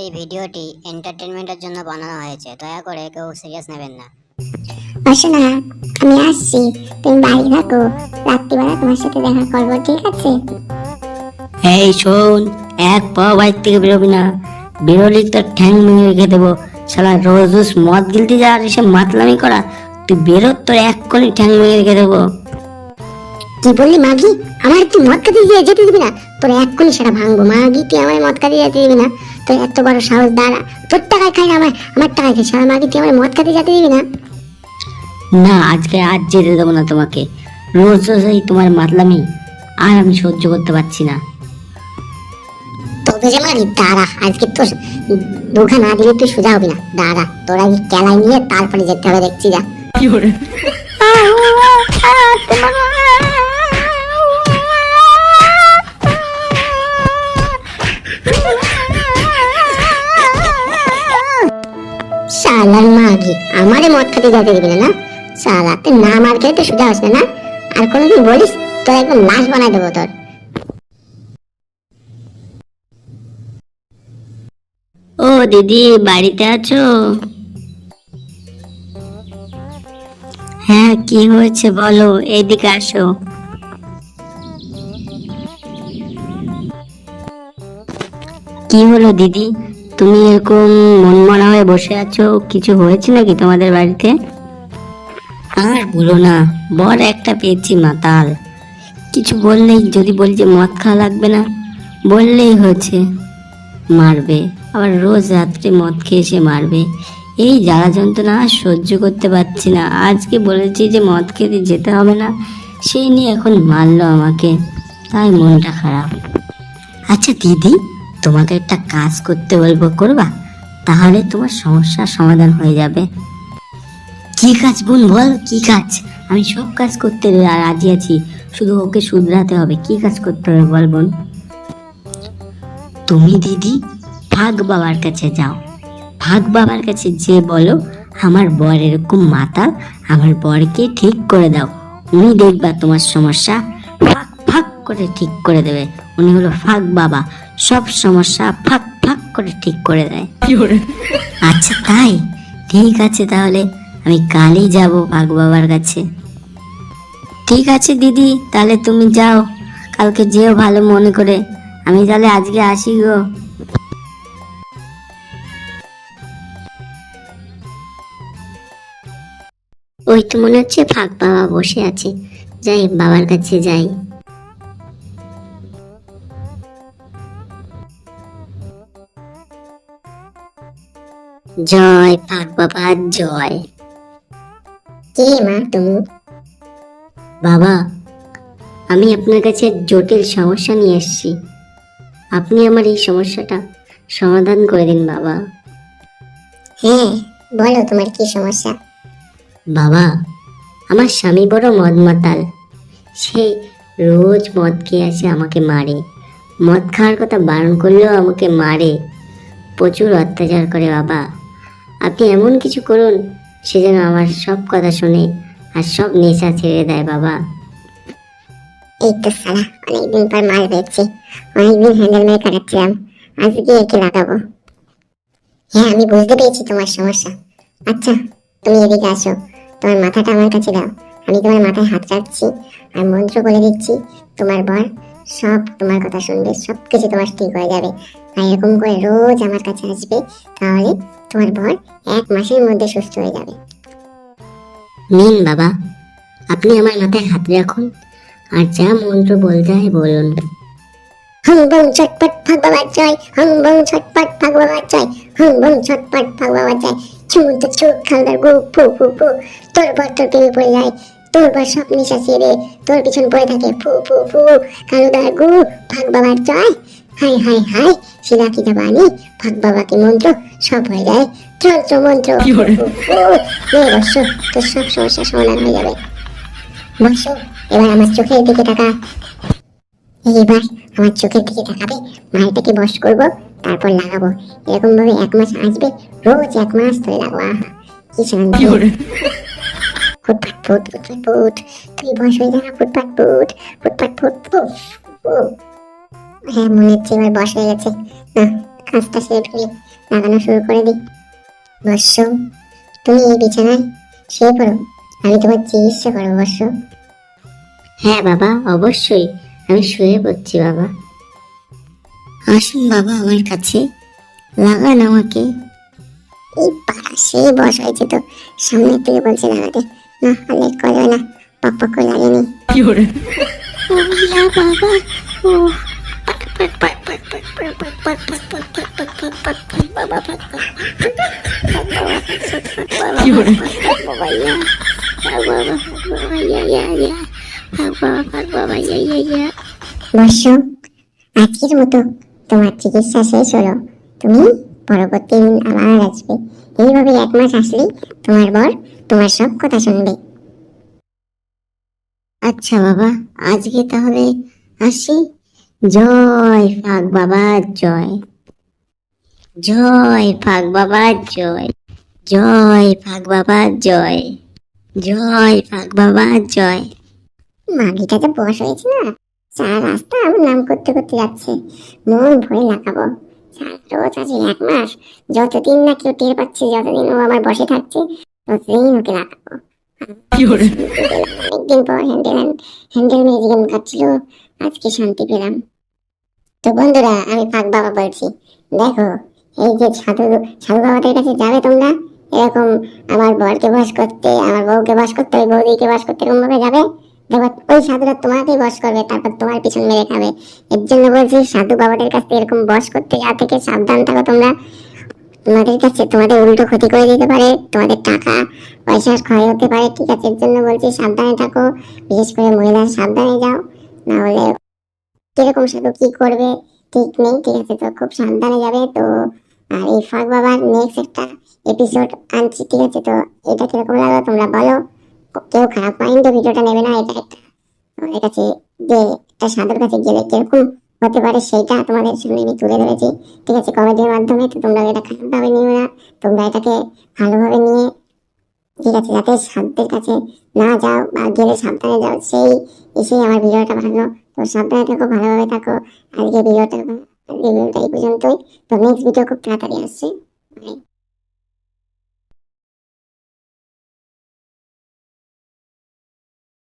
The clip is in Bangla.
এই ভিডিওটি এন্টারটেনমেন্টের জন্য বানানো হয়েছে। দয়া করে কেউ সিরিয়াস নেবেন না। অর্চনা আমি আসছি। তুমি বাড়ি থাকো। রাত্রিবেলা তোমার সাথে দেখা করব ঠিক আছে? এই শোন এক পা বাইর থেকে বেরোবি না। বেরোলি তো ঠ্যাং ভেঙে রেখে দেবো। শালা রোজ রোজ মদ গিলতে যা আর এসে মাতলামি করা তুই বেরো তোর এক কোনি ঠ্যাং ভেঙে রেখে দেবো। কি বললি মাগি আমার তুই মদ খাতে দিয়ে যেতে দিবি না। তোর এক্ষুনি সেটা ভাঙবো। মাগি তুই আমার মদ খাতে যেতে দিবি না। তোর এত বড় সাহস দাঁড়া। তোর টাকায় খাই আমার আমার টাকায় খাই। সারা মাগি তুই আমার মদ খাতে যেতে দিবি না? না আজকে আজ যেতে দেবো না তোমাকে। রোজ রোজ এই তোমার মাতলামি আর আমি সহ্য করতে পারছি না। তোকে যে মারি দাঁড়া। আজকে তোর দুঘা না দিলে তুই সোজা হবি না। দাঁড়া তোর আগে কেলাই নিয়ে তারপরে যেতে হবে দেখছি যা। শালার মাগি। আমারে মদ খেতে যেতে দিবি না শালা তুই না মার খেলে তো আসবে না? আর কোনোদিন বলিস, তোর একদম লাশ বানাই দেবো তোর। ও, দিদি, বাড়িতে আছো? হ্যাঁ কি হয়েছে বলো এইদিকে আসো। কি হলো, দিদি? তুমি এরকম মনমরা হয়ে বসে আছো? কিছু হয়েছে নাকি তোমাদের বাড়িতে? আর বলো না বড় একটা পেয়েছি মাতাল। কিছু বললেই, যদি বলি যে মদ খাওয়া লাগবে না, বললেই হয়েছে, মারবে। আবার রোজ রাত্রে মদ খেয়ে এসে মারবে। এই জ্বালা যন্ত্রণা আর সহ্য করতে পারছি না। আজকে বলেছি যে মদ খেতে যেতে হবে না, সেই নিয়ে এখন মারলো আমাকে। তাই মনটা খারাপ। আচ্ছা দিদি তোমাকে একটা কাজ করতে বলব করবা? তাহলে তোমার সমস্যার সমাধান হয়ে যাবে। কি কাজ বোন বল, কি কাজ? আমি সব কাজ করতে রাজি আছি, শুধু ওকে শুধরাতে হবে। কি কাজ করতে হবে বল বোন? তুমি দিদি ভাগ বাবার কাছে যাও। ভাগ বাবার কাছে যে বলো, আমার বর এরকম মাতাল, আমার বরকে ঠিক করে দাও। উনি দেখবা তোমার সমস্যা, ফাঁক ফাঁক করে ঠিক করে দেবে। উনি হলো ফাঁক বাবা। সব সমস্যা ফাঁক ফাঁক করে ঠিক করে দেয়। আচ্ছা তাই? ঠিক আছে তাহলে আমি কালই যাব ফাঁক বাবার কাছে। ঠিক আছে দিদি তাহলে তুমি যাও। কালকে যেও ভালো মনে করে। আমি তাহলে আজকে আসি গো। ওই তো মনে হচ্ছে ফাঁক বাবা বসে আছে। যাই বাবার কাছে যাই। জয় ফাঁক বাবা জয়। কে মা তুমি? বাবা আমি আপনার কাছে এক জটিল সমস্যা নিয়ে এসেছি। আপনি আমার এই সমস্যাটা সমাধান করে দিন বাবা। হ্যাঁ বলো তোমার কি সমস্যা? বাবা আমার স্বামী বড় মদ মাতাল সে রোজ মদ খেয়ে আসে আমাকে মারে। মদ খাওয়ার কথা বারণ করলেও আমাকে মারে। প্রচুর অত্যাচার করে বাবা। আপনি এমন কিছু করুন, সে যেন আমার সব কথা শুনে আর সব নেশা ছেড়ে দেয়, বাবা। এই তো সালা, অনেকদিন পর মাল পেয়েছি অনেকদিন হ্যান্ডেল মেরে কাটাচ্ছিলাম। আজকে একে লাগাবো। হ্যাঁ আমি বুঝতে পেরেছি তোমার সমস্যা। আচ্ছা তুমি এদিকে আসো। তোমার মাথাটা আমার কাছে দাও। আমি তোমার মাথায় হাত রাখছি আর মন্ত্র বলে দিচ্ছি, তোমার বর সব তোমার কথা শুনবে সব কিছু তোমার ঠিক হয়ে যাবে। আর এরকম করে রোজ আমার কাছে আসবে, তাহলে তোমার বর এক মাসের মধ্যে সুস্থ হয়ে যাবে। নিন বাবা আপনি আমার মাথায় হাত রাখুন আর যা মন্ত্র বলতে হয় বলুন। হং বং ছটপট জয় হং বং ছটপট জয় হং বং ছটপট জয় চোখ খালদার গু ফু ফু ফু। তোর বর তোর প্রেমে পড়ে যায় তোর বর সব নিশা ছেড়ে তোর পিছন পড়ে থাকে ফু ফু ফু। কালুদার গু ভাগ বাবার জয় হাই হাই হাই শিলা কি বাণী ভাগ বাবাকে মন্ত্র সব হয়ে যায়। তন্ত্র মন্ত্র। নে বর্ষ তোর সব সমস্যা সমাধান হয়ে যাবে। বর্ষ এবার আমার চোখের দিকে তাকা। এইবার আমার চোখের দিকে তাকাবে মালটাকে বস করব তারপর লাগাবো। এরকম ভাবে এক মাস আসবে রোজ এক মাস ধরে লাগাবো। আহা কি শান্তি। ফুটপাট ফুট ফুটপাট ফুট। তুই বস হয়ে যা ফুটপাট ফুট ফুটপাট ফুট ফুট। হ্যাঁ মনে হচ্ছে এবার বস হয়ে গেছে। না কাজটা সেরে ফেলি লাগানো শুরু করে দিই। বর্ষ তুমি এই বিছানায় শুয়ে পড়ো আমি তোমার চিকিৎসা করব বর্ষ হ্যাঁ বাবা অবশ্যই আমি শুয়ে পড়ছি বাবা। আসুন বাবা আমার কাছে। লাগান আমাকে। এই পাড়া সেই বস হয়েছে তো সামনের থেকে বলছে লাগাতে। না আর লেট করা যাবে না পক করে লাগেনি আজকের মতো তোমার চিকিৎসা শেষ হলো। তুমি পরবর্তী দিন আবার আসবে। এইভাবে এক মাস আসলেই তোমার বর তোমার সব কথা শুনবে। আচ্ছা বাবা, আজকে তাহলে আসি। জয় ফাক বাবা জয়। জয় ফাক বাবা জয়। জয় ফাক বাবা জয়। জয় ফাক বাবা জয়। মাগিটা যে বস হয়েছে না চার রাস্তা আমার নাম করতে করতে যাচ্ছে। মন ভরে লাগাবো। রোজ আছে এক মাস যতদিন না কেউ টের পাচ্ছে যতদিন ও আমার বসে থাকছে ততদিন ওকে লাগাবো। অনেকদিন পর হ্যান্ডেল হ্যান্ডেল মেরে গেম কাটছিল আজকে শান্তি পেলাম। তো বন্ধুরা, আমি পাক বাবা বলছি, দেখো, এই যে সাধু সাধু বাবাদের কাছে যাবে তোমরা? এরকম আমার বরকে বাস করতে, আমার বউকে বাস করতে, ওই বৌদিকে বাস করতে এরকম ভাবে যাবে? দেখো, ওই সাধুরা তোমাকেই বস করবে, তারপর তোমার পিছন মেরে খাবে। এর জন্য বলছি, সাধু বাবাদের কাছ এরকম বস করতে যাওয়া থেকে সাবধান থাকো তোমরা। তোমাদের কাছে তোমাদের উল্টো ক্ষতি করে দিতে পারে, তোমাদের টাকা পয়সার ক্ষয় হতে পারে, ঠিক আছে? এর জন্য বলছি, সাবধানে থাকো। বিশেষ করে মহিলারা সাবধানে যাও। না হলে কীরকম সাধু কি করবে? ঠিক নেই, ঠিক আছে, তো খুব সাবধানে যাবে। তো, আর এই ফাঁক বাবার নেক্সট একটা এপিসোড আনছি, ঠিক আছে? তো এটা কীরকম লাগল তোমরা বলো। কেউ খারাপ মাইন্ডে ভিডিওটা নেবে না, এটা একটা তোমাদের কাছে যে একটা সাধুর কাছে গেলে কীরকম হতে পারে সেটা তোমাদের সামনে আমি তুলে ধরেছি। ঠিক আছে কমেডির মাধ্যমে তো তোমরা এটা খারাপভাবে নিও না। তোমরা এটাকে ভালোভাবে নিয়ে ঠিক আছে, যাতে সাপদের কাছে না যাও বা গেলে সাবধানে যাও, সেই এসেই আমার ভিডিওটা ভালো তো সাবধানে থাকো, ভালোভাবে থাকো। আজকে ভিডিওটা আজকে ভিডিওটা এই পর্যন্তই। তো নেক্সট ভিডিও খুব তাড়াতাড়ি আসছে.